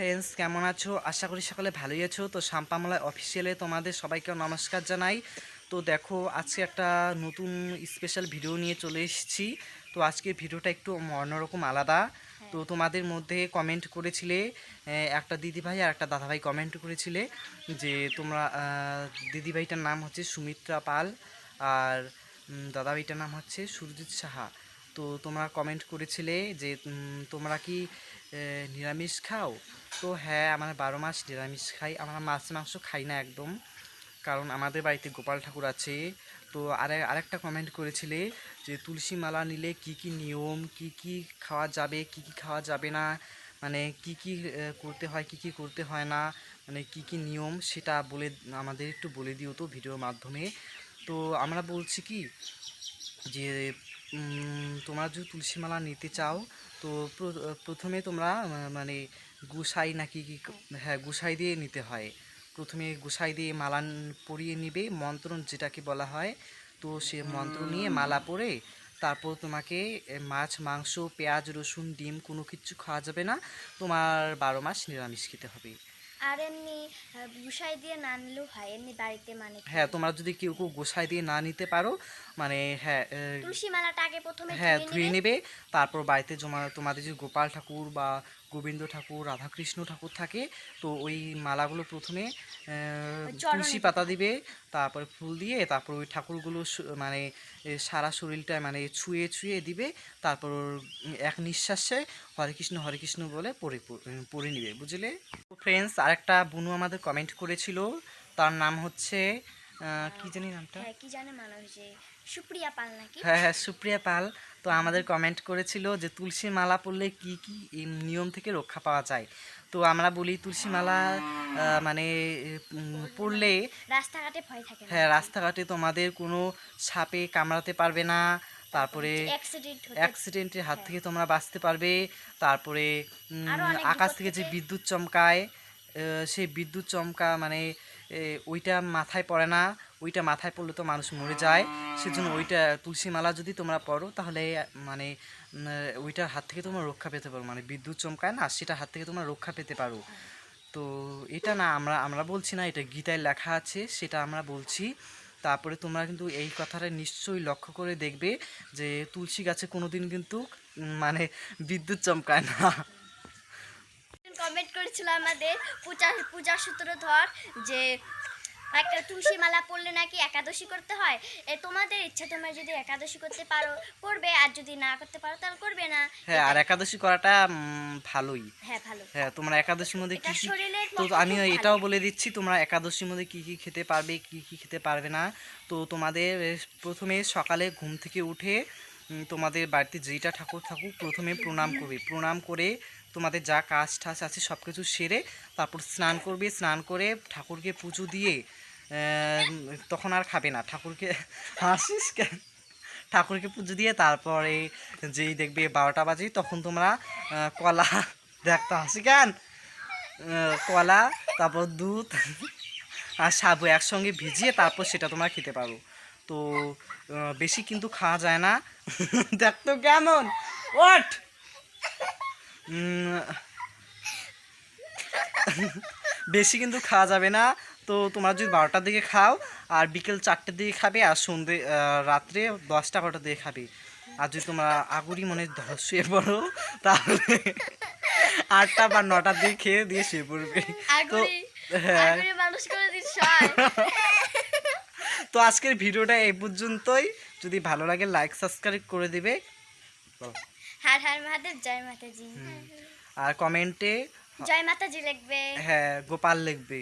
Friends কেমন আছো? আশা করি সকালে ভালোই আছো। তো শাম্পামালায় অফিসিয়ালে তোমাদের সবাইকে নমস্কার জানাই। তো দেখো আজকে একটা নতুন স্পেশাল ভিডিও নিয়ে চলে এসেছি। তো আজকের ভিডিওটা একটু অন্যরকম আলাদা। তো তোমাদের মধ্যে কমেন্ট করেছিলে একটা দিদিভাই আর একটা দাদাভাই কমেন্ট করেছিলে যে তোমরা দিদিভাইটার নাম হচ্ছে সুমিত্রা পাল আর দাদাভাইটার নাম হচ্ছে সুরজিৎ সাহা। তো তোমরা কমেন্ট করেছিলে যে তোমরা কি নিরামিষ খাও? তো হ্যাঁ আমরা বারো মাস নিরামিষ খাই। আমরা মাছ মাংস খাই না একদম। কারণ আমাদের বাড়িতে গোপাল ঠাকুর আছে। তো আরে, আরেকটা কমেন্ট করেছিলে যে, তুলসী মালা নিলে কি কি নিয়ম, কি কি খাওয়া যাবে, কি কি খাওয়া যাবে না? মানে কি কি করতে হয়, কি কি করতে হয় না? মানে কি কি নিয়ম, সেটা বলে, আমাদের একটু বলে দিও তো ভিডিওর মাধ্যমে। তো আমরা বলছি কি, যে তোমরা যদি তুলসী মালা নিতে চাও, তো প্রথমে তোমরা মানে গুসাই নাকি কি হ্যাঁ গুসাই দিয়ে নিতে হয়। প্রথমে গুসাই দিয়ে মালা পরিয়ে নিবে, মন্ত্র যেটাকে বলা হয়। তো সে মন্ত্র নিয়ে মালা পরে তারপর তোমাকে মাছ, মাংস, পেঁয়াজ, রসুন, ডিম কোনো কিছু খাওয়া যাবে না। তোমার বারো মাস নিরামিষ খেতে হবে। আর এমনি গুসাই দিয়ে না নিলেও হয় এমনি বাড়িতে মানে? হ্যাঁ তোমরা যদি কেউ কেউ গোসাই দিয়ে না নিতে পারো মানে হ্যাঁ তুলসী মালাটা আগে প্রথমে হ্যাঁ ধুয়ে নিবে। তারপর বাড়িতে জমা তোমাদের যে গোপাল ঠাকুর বা গোবিন্দ ঠাকুর রাধাকৃষ্ণ ঠাকুর থাকে তো ওই মালাগুলো প্রথমে তুলসী পাতা দিবে তারপর ফুল দিয়ে তারপর ওই ঠাকুরগুলো মানে সারা শরীরটা মানে ছুঁয়ে ছুঁয়ে দিবে তারপর এক নিঃশ্বাসে হরে কৃষ্ণ হরে কৃষ্ণ বলে পড়ে পড়ে নিবে বুঝলে ফ্রেন্ডস আরেকটা বুনু আমাদের কমেন্ট করেছিল। তার নাম হচ্ছে কি জানি নামটা? হ্যাঁ কি জানে সুপ্রিয়া পাল নাকি? হ্যাঁ হ্যাঁ সুপ্রিয়া পাল। তো আমাদের কমেন্ট করেছিল যে তুলসী মালা পরলে কি কি নিয়ম থেকে রক্ষা পাওয়া যায়? তো আমরা বলি তুলসী মালা মানে পরলে রাস্তাঘাটে ভয় থাকে হ্যাঁ রাস্তাঘাটে তোমাদের কোনো সাপে কামড়াতে পারবে না তারপরে অ্যাক্সিডেন্টের হাত থেকে তোমরা বাঁচতে পারবে। তারপরে আকাশ থেকে যে বিদ্যুৎ চমকায় সেই বিদ্যুৎ চমকা মানে ওইটা মাথায় পড়ে না। ওইটা মাথায় পড়লে তো মানুষ মরে যায়। সেজন্য ওইটা তুলসী মালা যদি তোমরা পড়ো তাহলে মানে ওইটার হাত থেকে তোমরা রক্ষা পেতে পারো। মানে বিদ্যুৎ চমকায় না সেটার হাত থেকে তোমরা রক্ষা পেতে পারো। তো এটা না আমরা আমরা বলছি না এটা গীতায় লেখা আছে সেটা আমরা বলছি। তারপরে তোমরা কিন্তু এই কথাটা নিশ্চয়ই লক্ষ্য করে দেখবে যে তুলসী গাছে কোনো দিন কিন্তু মানে বিদ্যুৎ চমকায় না। কমেন্ট করেছিল আমাদের পূজা পূজার সূত্রধর যে একটা তুলসী মালা পড়লে নাকি একাদশী করতে হয়? এ তোমাদের ইচ্ছা তোমরা যদি একাদশী করতে পারো করবে আর যদি না করতে পারো তাহলে করবে না। হ্যাঁ আর একাদশী করাটা উম, ভালোই। হ্যাঁ ভালো। হ্যাঁ তোমরা একাদশীর মধ্যে কি এটা কি শরীরের তো পক্ষে আমি খুব ভালো। এটাও বলে দিচ্ছি তোমরা একাদশীর মধ্যে কি কি খেতে পারবে কি কি খেতে পারবে না। তো তোমাদের এ, প্রথমে সকালে ঘুম থেকে উঠে উম, তোমাদের বাড়িতে যেইটা ঠাকুর থাকুক প্রথমে প্রণাম করবে। প্রণাম করে তোমাদের যা কাজ টাজ আছে সব কিছু সেরে তারপর স্নান করবে। স্নান করে ঠাকুরকে পুজো দিয়ে তখন আর খাবে না। ঠাকুরকে হাসিস কেন? ঠাকুরকে পুজো দিয়ে তারপরে যেই দেখবে বারোটা বাজে তখন তোমরা কলা দেখতে হাসি কেন? কলা, তারপর দুধ আর সাবু একসঙ্গে ভিজিয়ে তারপর সেটা তোমরা খেতে পারো। তো বেশি কিন্তু খাওয়া যায় না। দেখতো কেমন? ওট বেশি কিন্তু খাওয়া যাবে না। তো তোমরা যদি বারোটার দিকে খাও আর বিকেল চারটের দিকে খাবে আর সন্ধে আহ, রাত্রে দশটা বারোটার দিকে খাবে। আর যদি তোমরা আগুরি মনে শুয়ে পড়ো তাহলে আটটা বা নটার দিকে খেয়ে দিয়ে শুয়ে পড়বে। তো হ্যাঁ। তো আজকের ভিডিওটা এই পর্যন্তই। যদি ভালো লাগে লাইক সাবস্ক্রাইব করে দিবে। আর কমেন্টে জয় মাতাজি লিখবে। হ্যাঁ গোপাল লিখবে।